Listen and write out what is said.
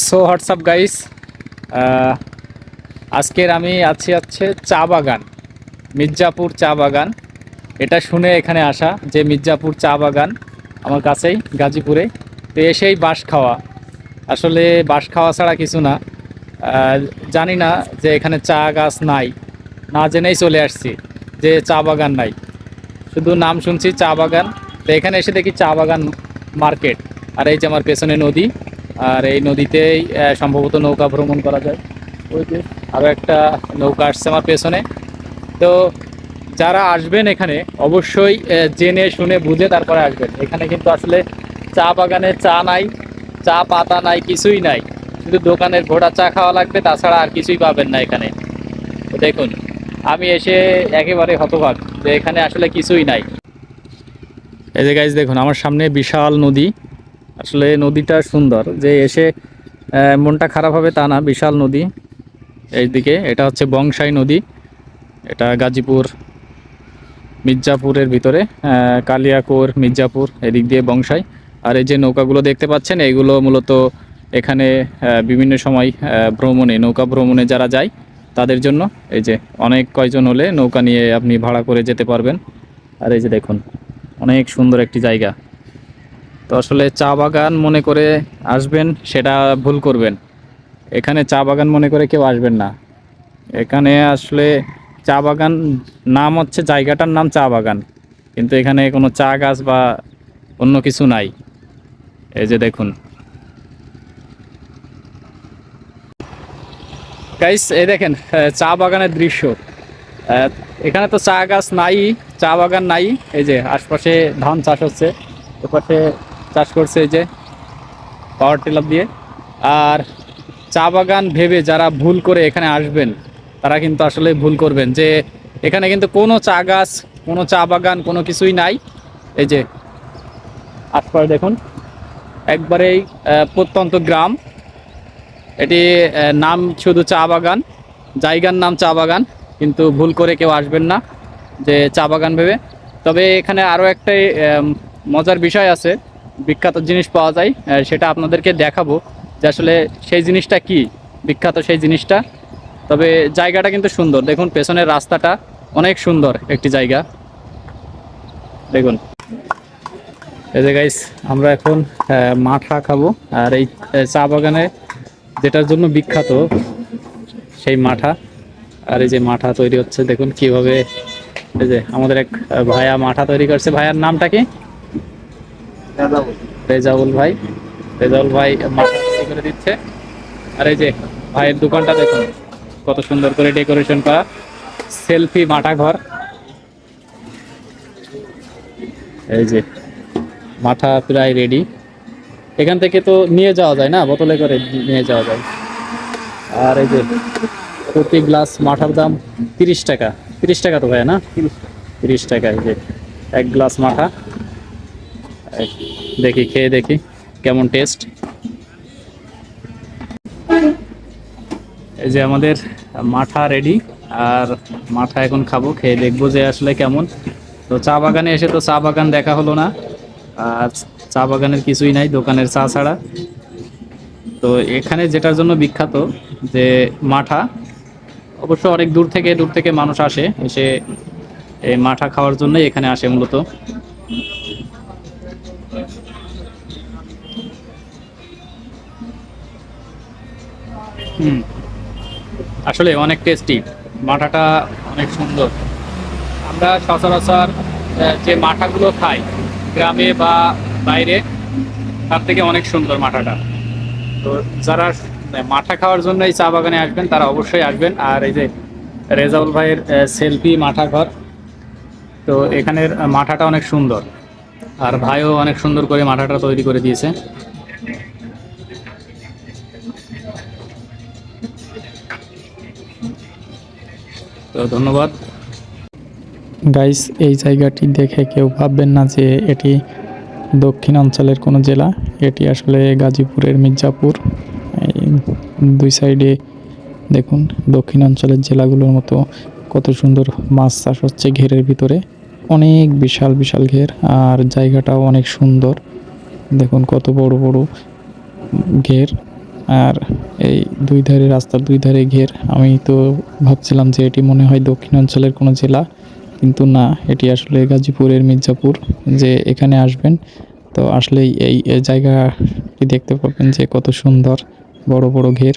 So WhatsApp guys আজকের আমি আছি হচ্ছে চা বাগান, মির্জাপুর চা বাগান। এটা শুনে এখানে আসা যে মির্জাপুর চা বাগান আমার কাছেই, গাজীপুরে। তো এসেই বাঁশ খাওয়া। আসলে বাঁশ খাওয়া ছাড়া কিছু না। জানি না যে এখানে চা গাছ নাই। না জেনেই চলে আসছি যে চা বাগান নাই। শুধু নাম শুনছি চা বাগান। তো এখানে এসে দেখি চা বাগান মার্কেট। আর এই যে আমার পেছনে নদী আর এই নদীতেই সম্ভবত নৌকা ভ্রমণ করা যায়। ওই যে আরও একটা নৌকা আসছে আমার পেছনে। তো যারা আসবেন এখানে, অবশ্যই জেনে, শুনে, বুঝে তারপরে আসবেন। এখানে কিন্তু আসলে চা বাগানে চা নাই, চা পাতা নাই, কিছুই নাই। শুধু দোকানের ঘোড়া চা খাওয়া লাগবে, তাছাড়া আর কিছুই পাবেন না এখানে। তো দেখুন, আমি এসে একেবারে হতবাক যে এখানে আসলে কিছুই নাই। এই যে গাইজ দেখুন, আমার সামনে বিশাল নদী। আসলে নদীটা সুন্দর, যে এসে মনটা খারাপ হবে তা না, বিশাল নদী। এইদিকে এটা হচ্ছে বংশাই নদী, এটা গাজীপুর, মির্জাপুরের ভিতরে কালিয়াকোর, মির্জাপুর, এদিক দিয়ে বংশাই। আর এই যে নৌকাগুলো দেখতে পাচ্ছেন, এইগুলো মূলত এখানে বিভিন্ন সময় ভ্রমণে, নৌকা ভ্রমণে যারা যায়, তাদের জন্য এই যে অনেক কয়জন হলে নৌকা নিয়ে আপনি ভাড়া করে যেতে পারবেন। আর এই যে দেখুন, অনেক সুন্দর একটি জায়গা। তো আসলে চা বাগান মনে করে আসবেন, সেটা ভুল করবেন। এখানে চা বাগান মনে করে কেউ আসবেন না। এখানে আসলে চা বাগান নাম হচ্ছে, জায়গাটার নাম চা বাগান। কিন্তু এখানে কোনো চা গাছ বা অন্য কিছু নাই। এই যে দেখুন। গাইস এই দেখেন চা বাগানের দৃশ্য। এখানে তো চা গাছ নাই, চা বাগান নাই। এই যে আশপাশে ধান চাষ হচ্ছে, এপাশে চাষ করছে এই যে পাওয়ার টিলার দিয়ে। আর চা বাগান ভেবে যারা ভুল করে এখানে আসবেন তারা কিন্তু আসলে ভুল করবেন যে এখানে কিন্তু কোনো চা গাছ কোনো চা বাগান কোনো কিছুই নাই। এই যে আশপাশে দেখুন একবারেই প্রত্যন্ত গ্রাম। এটি নাম শুধু চা বাগান জায়গার নাম চা বাগান কিন্তু ভুল করে কেউ আসবেন না যে চা বাগান ভেবে। তবে এখানে আরও একটা আম, মজার বিষয় আছে বিখ্যাত জিনিস পাওয়া যায় সেটা আপনাদেরকে দেখাবো যে আসলে সেই জিনিসটা কি, বিখ্যাত সেই জিনিসটা। তবে জায়গাটা কিন্তু সুন্দর। দেখুন, পেছনের রাস্তাটা অনেক সুন্দর একটি জায়গা। দেখুন। এই যে গাইস আমরা এখন মাঠা খাব। আর এই চা বাগানে যেটার জন্য বিখ্যাত সেই মাঠা। আর এই যে মাঠা তৈরি হচ্ছে, দেখুন কীভাবে, এই যে আমাদের এক ভাইয়া মাঠা তৈরি করছে। ভাইয়ার নামটা কি? রেজাউল ভাই। রেজাউল ভাই করে দিচ্ছে। আর এই যে ভাইয়ের দোকানটা দেখুন, কত সুন্দর করে ডেকোরেশন করা। সেলফি মাঠা ঘর এই যে মাঠা প্রায় রেডি। এখান থেকে তো নিয়ে যাওয়া যায় না, বোতলে করে নিয়ে যাওয়া যায়। আর এই যে প্রতি গ্লাস মাঠার দাম তিরিশ টাকা। তিরিশ টাকা তো ভাই না? তিরিশ টাকা, এই যে এক গ্লাস মাঠা। দেখি, খেয়ে দেখি কেমন টেস্ট এই যে আমাদের মাঠা রেডি আর মাঠা এখন খাব, খেয়ে দেখব যে আসলে কেমন। তো চা বাগানে এসে তো চা বাগান দেখা হলো না, আর চা বাগানের কিছুই নাই, দোকানের চা ছাড়া। তো এখানে যেটার জন্য বিখ্যাত, যে মাঠা, অবশ্য অনেক দূর থেকে দূর থেকে মানুষ আসে, এসে এই মাঠা খাওয়ার জন্যই এখানে আসে মূলত। হুম। আসলে অনেক টেস্টি মাঠাটা অনেক সুন্দর। আমরা সচরাচর যে মাঠাগুলো খাই, গ্রামে বা বাইরে, তার থেকে অনেক সুন্দর মাঠাটা। তো যারা মাঠা খাওয়ার জন্য এই চা বাগানে আসবেন, তারা অবশ্যই আসবেন। আর এই যে রেজাউল ভাইয়ের সেলফি মাঠা ঘর, তো এখানের মাঠাটা অনেক সুন্দর। আর ভাইও অনেক সুন্দর করে মাঠাটা তৈরি করে দিয়েছে। ধন্যবাদ। গাইস এই জায়গাটি দেখে কেউ ভাববেন না যে এটি দক্ষিণ অঞ্চলের কোনো জেলা। এটি আসলে গাজীপুরের মির্জাপুর। দুই সাইডে দেখুন, দক্ষিণ অঞ্চলের জেলাগুলোর মতো কত সুন্দর মাছ চাষ হচ্ছে ঘেরের ভিতরে। অনেক বিশাল বিশাল ঘের, আর জায়গাটাও অনেক সুন্দর। দেখুন, কত বড় বড় ঘের। আর এই দুই ধারে রাস্তার দুই ধারে ঘের। আমি তো ভাবছিলাম যে এটি মনে হয় দক্ষিণাঞ্চলের কোনো জেলা, কিন্তু না, এটি আসলে গাজীপুরের মির্জাপুর, যে এখানে আসবেন। তো আসলেই এই জায়গাটি দেখতে পাবেন যে কত সুন্দর, বড় বড় ঘের।